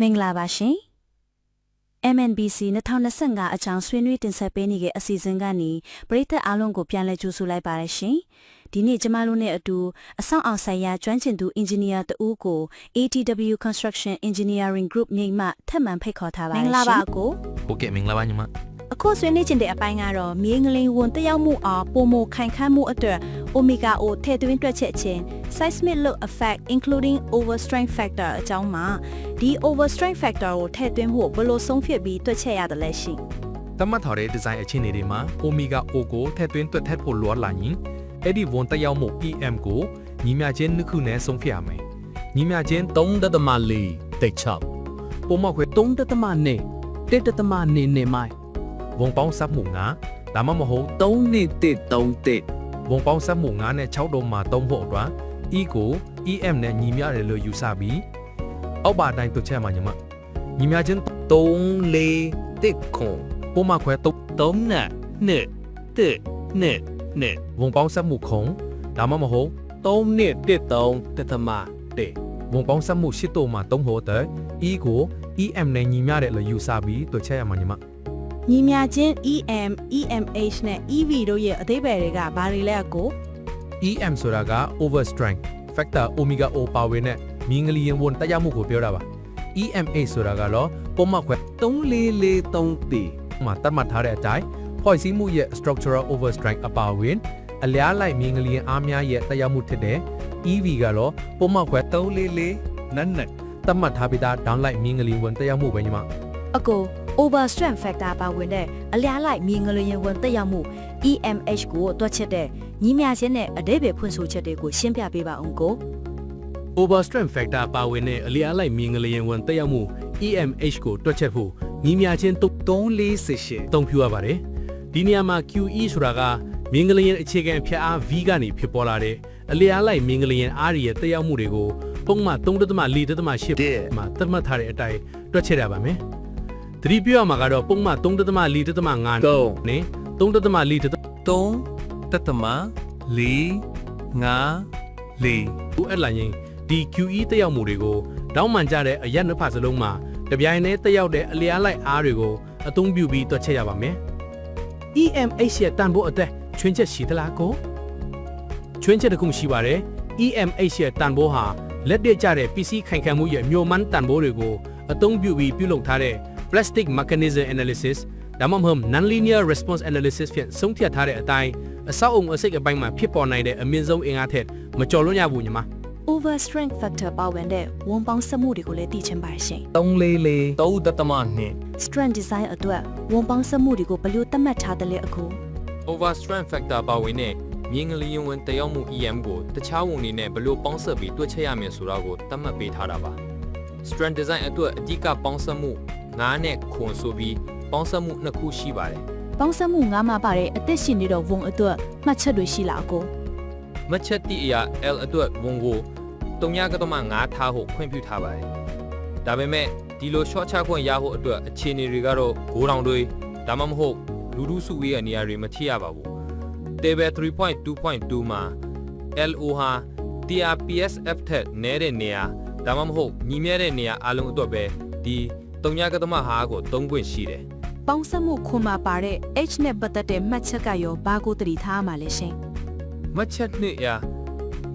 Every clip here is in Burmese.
မင်္ဂလာပါရှင် MNBC 2025အကြောင်းဆွေးနွေးတင်ဆက်ပေးနေတဲ့အစီအစဉ်ကနေပရိသတ်အားလုံးကိုပြန်လည်ကြိုဆိုလိုက်ပါရရှင်ဒီနေ့ကျမတို့နဲ့အတူအဆောင်အောင်ဆိုင်ရာကျွမ်းကျင်သူအင်ဂျင်နီယာတဦးကို ATW Construction Engineering Group မြိတ်မှထပ်မံဖိတ်ခေါ်ထားပါတယ်ရှင်မင်္ဂလာပါအကိုဟုတ်ကဲ့မင်္ဂလာပါညီမအခုဆွေးနွေးခြင်းတဲ့အပိုင်းကတော့မြေငလင်ဝန်တက်ရောက်မှုအားပုံမခိုင်ခန့်မှုအတွက် omega O ထည့်သွင်းတွက်ချက်ခြင်း seismic load effect including overstrain factor အကြောင်းမှာဒီ overstrain factor ကိုထည့်သွင်းဖို့ဘယ်လိုဆုံးဖြတ်ပြီးတွက်ချက်ရတယ်လဲရှင်သတ်မှတ်ထားတဲ့ဒီဇိုင်းအခြေအနေတွေမှာ Omega O ကိုထည့်သွင်းတွက်ထည့်ဖို့လိုအပ်လာရင်အဲ့ဒီဝန်တက်ရောက်မှု EM ကိုညီမျှခြင်းနှစ်ခုနဲ့ဆုံးဖြတ်ရမယ်ညီမျှခြင်း3.4တိတ်ချပ်ပုံမှန်ခွဲ3.2 1.2နေမိုင်ဝန်ပေါင်းစပ်မှု9ဒါမှမဟုတ်3နှစ်တစ်3တစ်ဝန်ပေါင်းစပ်မှု9နဲ့6တော့မှာသုံးဖို့အတွက် E ကို EM နဲ့ညီမျှတယ်လို့ယူဆပြီးအောက်ပါအတိုင်းတွက်ချက်မှာညီမညီမျှခြင်း3လေးတစ်ခွန်ပုံမှန်ခွဲ3 3နဲ့နှစ်တစ်နှစ်နှစ်ဝန်ပေါင်းစပ်မှုခုံဒါမှမဟုတ်3နှစ်တစ်3တစ်သမတစ်ဝန်ပေါင်းစပ်မှုရှစ်တော့မှာသုံးဖို့အတွက် E ကို EM နဲ့ညီမျှတယ်လို့ယူဆပြီးတွက်ချက်ရမှာညီမညီမြချင်း EM EMH နဲ့ EV တို့ရဲ့အသေးပယ်တွေကဘာတွေလဲအကို EM ဆိုတာက overstrength factor omega O ပါဝင်တဲ့မီငလီယန်ဝန်တက်ရောက်မှုကိုပြောတာပါ EMA ဆိုတာကတော့ပုံမှန်ခွဲ3လေးလေး3တီမှာတတ်မှတ်ထားတဲ့အတိုင်းဖွဲ့စည်းမှုရဲ့ structural overstrength အပါအဝင်အလျားလိုက်မီငလီယန်အားများရဲ့တက်ရောက်မှုဖြစ်တဲ့ EV ကတော့ပုံမှန်ခွဲ3လေးလေးနက်နက်တတ်မှတ်ထားပြီးသား downlight မီငလီဝန်တက်ရောက်မှုပဲညီမအကို overstrength factor ပါဝင်တဲ့အလျားလိုက်မြေငလျင်ဝန်တက်ရောက်မှု EMH ကိုတွက်ချက်တဲ့ညီမြချင်းနဲ့အသေးပယ်ဖွင့်ဆိုချက်တွေကိုရှင်းပြပေးပါအောင်ကို overstrength factor ပါဝင်တဲ့အလျားလိုက်မြင်ငလျင်ဝန်တက်ရောက်မှု EMH ကိုတွက်ချက်ဖို့ညီမြချင်းတုံ3လေးစစ်ရှစ်တုံပြရပါတယ်ဒီနေရာမှာ QE ဆိုတာကမြင်ငလျင်အခြေခံဖြတ်အား V ကနေဖြစ်ပေါ်လာတဲ့အလျားလိုက်မြင်ငလျင်အားရဲ့တက်ရောက်မှုတွေကိုပုံမှန်3.4.8မှာသတ်မှတ်ထားတဲ့အတိုင်းတွက်ချက်ရပါမယ်သတိပြုရမှာကတော့ပုံမှန်3.4.5 go နဲ့3.4 3တသမ4 5 4ဘူးအပ်လာရင်ဒီ QE တက်ရောက်မှုတွေကိုတောင်းမှန်ကြတဲ့အရက်နှစ်ဖက်စလုံးမှာတပြိုင်တည်းတက်ရောက်တဲ့အလျားလိုက်အားတွေကိုအသုံးပြုပြီးတွက်ချက်ရပါမယ်။ EMH ရဲ့တန်ဖိုးအသက်ချွင်းချက်ရှိသလားကိုချွင်းချက်တစ်ခုရှိပါတယ်။ EMH ရဲ့တန်ဖိုးဟာလက်တွေ့ကျတဲ့ PC ခိုင်ခံမှုရဲ့မြို့မှန်းတန်ဖိုးတွေကိုအသုံးပြုပြီးပြုလုပ်ထားတဲ့ plastic mechanism analysis ဒါမှမဟုတ် nonlinear response analysis ဖြင့်ဆုံးဖြတ်ထားတဲ့အတိုင်းအဆောက်အုံအစိတ်အပိုင်းမှာဖြစ်ပေါ်နိုင်တဲ့အမြင့်ဆုံးအင်အားထက်မကျော်လွန်ရဘူးညီမ overstrength factor ပါဝင်တဲ့ဝန်ပေါင်းစက်မှုတွေကိုလည်းသိချင်ပါရှင်3လေးလေး3.2 strength design အတွက်ဝန်ပေါင်းစက်မှုတွေကိုဘယ်လိုသတ်မှတ်ထားတယ်လဲအခု overstrength factor ပါဝင်တဲ့မြင်းကလေးရင်ဝင်တယောက်မှု EM ကိုတခြားဝန်တွေနဲ့ဘယ်လိုပေါင်းစပ်ပြီးတွက်ချက်ရမယ်ဆိုတာကိုသတ်မှတ်ပေးထားတာပါ strength design အတွက်အဓိကပေါင်းစပ်မှု9နဲ့ခွန်ဆိုပြီး ပေါင်းစပ်မှုနှစ်ခုရှိပါတယ်ပေါင်းစက်မှု၅မှာပါတဲ့အသက်ရှင်နေတော့ဝန်အတွက်မှတ်ချက်တွေရှိလားအကိုမှတ်ချက်တိအရာ L အတွက်ဝန်ကို3.5ထားဖို့ခွင့်ပြုထားပါတယ်ဒါပေမဲ့ဒီလို short ချခွင့်ရဖို့အတွက်အခြေအနေတွေကတော့ဂိုးတောင်တွေဒါမှမဟုတ်လူလူစုဝေးရဲ့နေရာတွေမထိရပါဘူး table 3.2.2မှာ LO ဟာ TRPSF ထက်နည်းတဲ့နေရာဒါမှမဟုတ်ညီမြဲတဲ့နေရာအလုံးအတွက်ပဲဒီ3.5ဟာကိုသုံးခွင့်ရှိတယ် ပေါင်းစက်မှုခွန်မှာပါတဲ့ H နဲ့ပတ်သက်တဲ့မှတ်ချက်ကရောဘာကိုတတိထားမှာလဲရှင်မှတ်ချက်နှစ်ရာ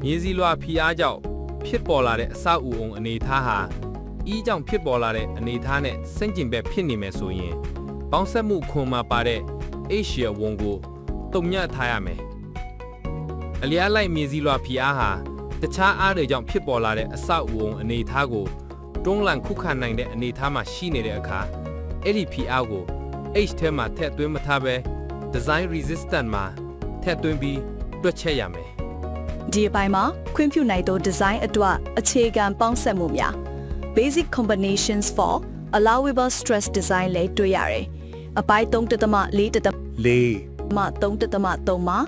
မြေစည်းလွှာဖီအားကြောင့်ဖြစ်ပေါ်လာတဲ့အဆောက်အဦအောင်အနေအထားဟာအီးကြောင့်ဖြစ်ပေါ်လာတဲ့အနေအထားနဲ့ဆန့်ကျင်ဘက်ဖြစ်နေမယ်ဆိုရင်ပေါင်းဆက်မှုခွန်မှာပါတဲ့ H ရဝန်ကိုတုံညထားရမယ်အလျားလိုက်မြေစည်းလွှာဖီအားဟာတခြားအားတွေကြောင့်ဖြစ်ပေါ်လာတဲ့အဆောက်အဦအောင်အနေအထားကိုတွန်းလှန်ခုခံနိုင်တဲ့အနေအထားမှာရှိနေတဲ့အခါအဲ့ဒီဖီအားကို H ထဲမှာထည့်သွင်းမထားဘဲ design resistant မှာထည့်သွင်းပြီးတွက်ချက်ရမယ်ဒီအပိုင်းမှာခွင့်ပြုနိုင်သော design အတွက်အခြေခံပေါင်းစပ်မှုများ basic combinations for allowable stress design လေးတွေ့ရတယ်။အပိုင်း3တသမ4တသမလေး3တသမ3မှာ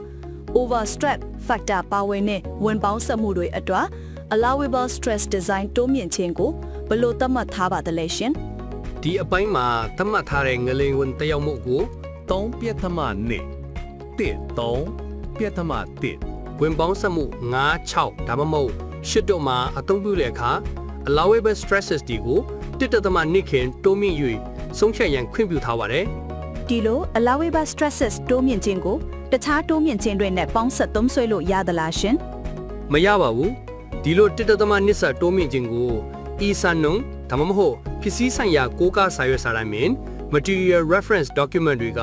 overstress factor ပါဝင်တဲ့ဝန်ပေါင်းစပ်မှုတွေအတွက် allowable stress design တိုးမြင့်ခြင်းကိုဘယ်လိုသတ်မှတ်ထားပါသလဲရှင် ဒီအပိုင်းမှာသတ်မှတ်ထားတဲ့ငလင်ဝင်တက်ရောက်မှုကို3ပြသမနှစ်တစ်3ပြသမတစ်ဝင်ပေါင်းစက်မှု9 6ဒါမှမဟုတ်ရှစ်တို့မှာအသုံးပြုတဲ့အခါ allowable stresses တွေကို1.2ခင်တိုးမြင့်၍ဆုံးဖြတ်ရန်ခွင့်ပြုထားပါတယ်ဒီလို allowable stresses တိုးမြင့်ခြင်းကိုတခြားတိုးမြင့်ခြင်းတွေနဲ့ပေါင်းဆက်သုံးဆွဲလို့ရသလားရှင်မရပါဘူးဒီလို1.2ဆတိုးမြင့်ခြင်းကို ESA နုံ ဒါမှမဟုတ်ပစ္စည်းဆိုင်ရာကိုးကားစာရွက်စာတမ်းမင် material reference document တွေက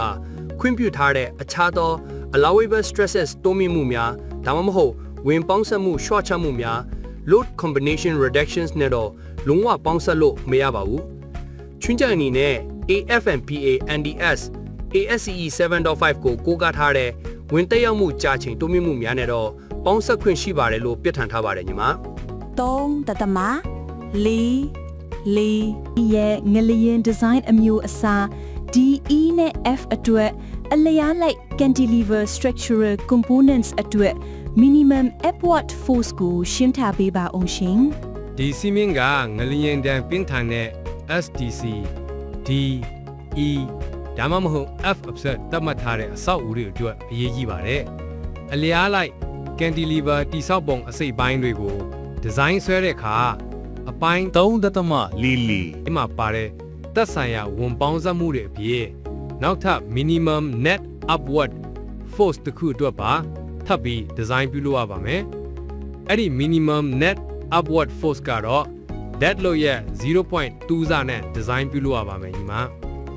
ခွင့်ပြုထားတဲ့အခြားသော allowable stresses တိုးမြင့်မှုများဒါမှမဟုတ်ဝင်ပေါင်းစပ်မှု short ချမှုများ load combination reductions နဲ့တော့လုံးဝပေါင်းစပ်လို့မရပါဘူးချွင်းချက်အနေနဲ့ AFNPA NDS ASCE 7.5ကိုကိုးကားထားတဲ့ဝင်တက်ရောက်မှုကြာချိန်တိုးမြင့်မှုများနဲ့တော့ပေါင်းဆက်ခွင့်ရှိပါတယ်လို့ပြဋ္ဌာန်းထားပါတယ်ညီမ3 တသမ4 4ရဲ့ငလျင် design အမျိုးအစား DE နဲ့ F အတွက်အလျားလိုက် cantilever structural components အတွက် minimum upward force ကိုရှင်းထားပေးပါအောင်ရှင်ဒီစီမင်းကငလျင်တန်ပြင်းထန်တဲ့ SDC D E ဒါမှမဟုတ် F upset သတ်မှတ်ထားတဲ့အဆောက်အဦတွေအတွက်အရေးကြီးပါတယ်။အလျားလိုက် cantilever တိဆောက်ပုံအစိတ်ပိုင်းတွေကိုဒီဇိုင်းဆွဲတဲ့အခါ အပိုင်း3.4လီလီအမှပါတဲ့သက်ဆိုင်ရာဝန်ပေါင်းစပ်မှုတွေအပြင်နောက်ထပ် minimum net upward force တစ်ခုအတွက်ပါထပ်ပြီးဒီဇိုင်းပြုလုပ်ရပါမယ်။အဲ့ဒီ minimum net upward force ကတော့ dead load ရဲ့0.2စာနဲ့ဒီဇိုင်းပြုလုပ်ရပါမယ်ညီမ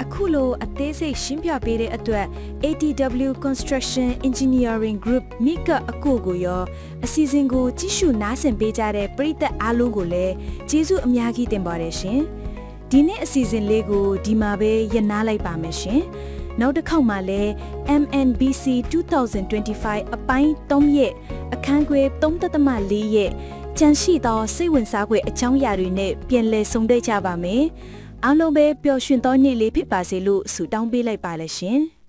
အခုလိုအသေးစိတ်ရှင်းပြပေးတဲ့အတွက် ATW Construction Engineering Group မိကအကိုကိုရောအစီအစဉ်ကိုကြည့်ရှုနားဆင်ပေးကြတဲ့ပရိသတ်အားလုံးကိုလည်းကျေးဇူးအများကြီးတင်ပါတယ်ရှင်။ဒီနေ့အစီအစဉ်လေးကိုဒီမှာပဲရပ်နားလိုက်ပါမယ်ရှင်။နောက်တစ်ခေါက်မှာလည်း MNBC 2025အပိုင်း3ရဲ့အခန်းခွဲ3.4ရဲ့ကြန့်ရှိသောစိတ်ဝင်စားဖွယ်အကြောင်းအရာတွေနဲ့ပြန်လည်ဆုံတွေ့ကြပါမယ်။ အားလုံးပဲပျော်ရွှင်သောနေ့လေးဖြစ်ပါစေလို့ဆုတောင်းပေးလိုက်ပါလေရှင်။